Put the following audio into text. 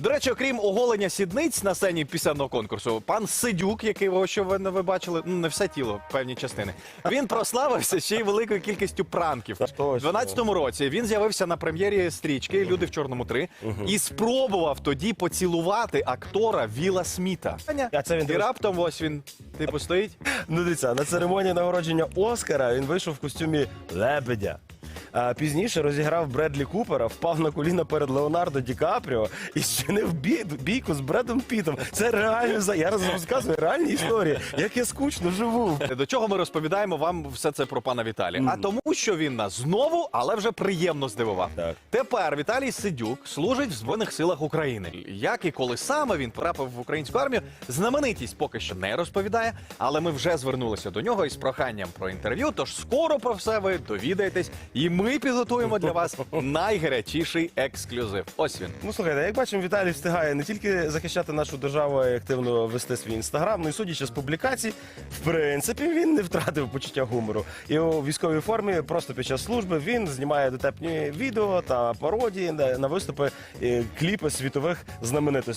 До речі, окрім оголення сідниць на сцені пісенного конкурсу, пан Сидюк, який ви- що ви, ви бачили, ну не все тіло, певні частини. Він прославився ще й великою кількістю пранків. У 12-му році він з'явився на прем'єрі стрічки Люди в чорному 3 і спробував тоді поцілувати актора Віла Сміта. А це він і раптом ось він типу стоїть. Ну, дивіться, на церемонії нагородження Оскара він вийшов в костюмі лебедя. А пізніше розіграв Бредлі Купера, впав на коліна перед Леонардо Ді Капріо і зчинив бій, бійку з Бредом Пітом. Це реально за я розказую реальні історії. Як я скучно живу. До чого ми розповідаємо вам все це про пана Віталія? А тому, що він нас знову, але вже приємно здивував. Так. Тепер Віталій Сидюк служить в Збройних силах України. Як і коли саме він потрапив в українську армію, знаменитість поки що не розповідає, але ми вже звернулися до нього із проханням про інтерв'ю. Тож скоро про все ви довідаєтесь, і ми підготуємо для вас найгарячіший ексклюзив. Ось він. Ну слухайте, як бачимо, Віталій встигає не тільки захищати нашу державу і активно вести свій інстаграм, ну і судячи з публікацій, в принципі, він не втратив почуття гумору. І у військовій формі просто під час служби він знімає дотепні відео та пародії на виступи, кліпи світових знаменитостей.